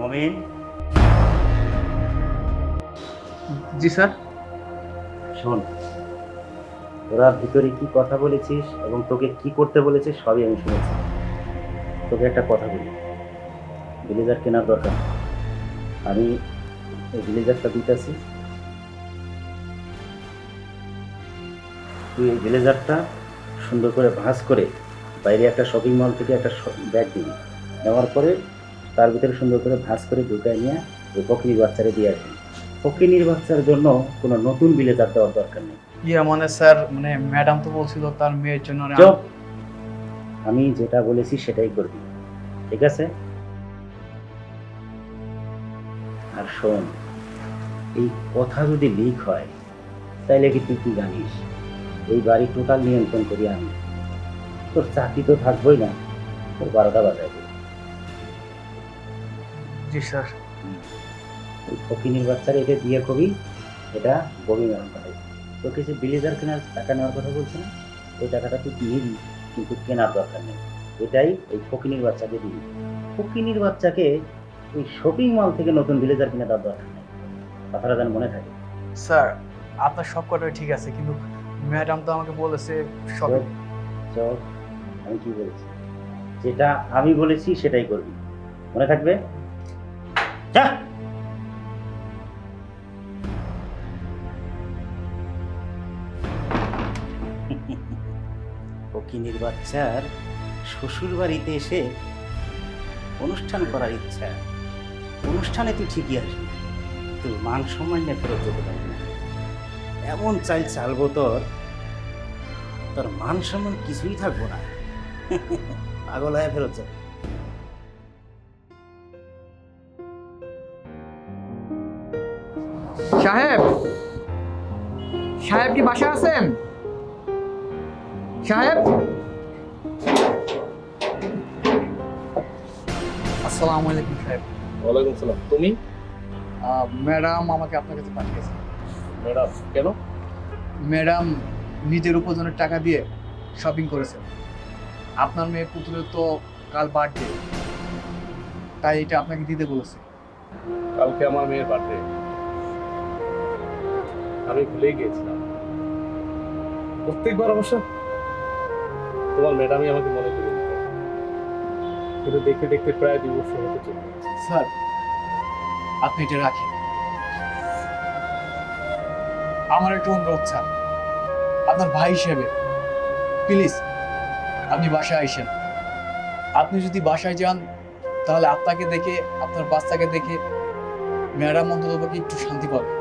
মমিন? জি স্যার। শোন তোরা ভিতরে কি কথা বলেছিস এবং তোকে কি করতে বলেছিস সবই আমি শুনেছি। তোকে একটা কথা বলি। ভিলেজার কেনার দরকার। আমি এই ভিলেজারটা দিতেছি। তুই এই ভিলেজারটা সুন্দর করে ভাঁজ করে বাইরে একটা শপিং মল থেকে একটা ব্যাগ দিবি। নেওয়ার পরে তার ভিতরে সুন্দর করে ভাঁজ করে ঢুকায় নিয়ে ওই ফকির বাচ্চারে দিয়ে আসবি ফকিনির বাচ্চার জন্য কোনো নতুন ভিলেজার দেওয়ার দরকার নেই। ইয়া মানে স্যার মানে ম্যাডাম তো বলছিল তার মেয়ের জন্য আমি যেটা বলেছি সেটাই করবি। ঠিক আছে? আর শোন এই কথা যদি লিক হয় তাইলে কি তুই কি জানিস? এই বাড়ি টোটাল নিয়ন্ত্রণ করি আমি। তোর চাকরি তো থাকবোই না তোর বারোটা বাজাবে জি স্যার। ফকিনির বাচ্চারা এটা দিয়ে কবি এটা বমি ম্যাডাম পাঠাই তোকে যে বিলেজার কেনার টাকা নেওয়ার কথা বলছে না ওই টাকাটা তুই নিবি কিন্তু কেনার দরকার নেই। এটাই ওই ফকিনির বাচ্চাকে দিবি। ফকিনির বাচ্চাকে ওই শপিং মল থেকে নতুন ভিলেজার কিনে দেওয়ার দরকার নেই। কথাটা যেন মনে থাকে। স্যার আপনার সব কটাই ঠিক আছে কিন্তু ম্যাডাম তো আমাকে বলেছে সব আমি কি বলেছি? যেটা আমি বলেছি সেটাই করবি। মনে থাকবে? যা ফকিনির বাচ্চার শ্বশুর বাড়িতে এসে অনুষ্ঠান করার ইচ্ছা। অনুষ্ঠানে তুই ঠিকই আসবি তুই মান সম্মান নিয়ে ফেরত যেতে পারবি না। এমন চাল চালবো তোর তোর মান সম্মান কিছুই থাকব না। পাগল হয়ে ফেরত যাবে। সাহেব সাহেব কি বাসা আছেন? সাহেব? আসসালামু আলাইকুম সাহেব। ওয়ালাইকুম সালাম। তুমি? ম্যাডাম আমাকে আপনার কাছে পাঠিয়েছে। ম্যাডাম কেন? ম্যাডাম নিজের উপার্জনের টাকা দিয়ে শপিং করেছে। আপনার মেয়ে পুতুলের তো কাল বার্থডে তাই এটা আপনাকে দিতে বলেছে। কালকে আমার মেয়ের বার্থডে আমি ভুলেই গিয়েছিলাম। প্রত্যেকবার অবশ্য? তোমার ম্যাডামই আমাকে মনে করে দিত কিন্তু দেখতে দেখতে প্রায় দুই বছর হতে চলে স্যার আপনি এটা রাখেন। আমার একটু অনুরোধ স্যার। আপনার ভাই হিসেবে প্লিজ আপনি বাসায় আইসেন আপনি যদি বাসায় যান তাহলে আপনাকে দেখে আপনার বাচ্চাকে দেখে ম্যাডাম অন্তত একটু শান্তি পাবে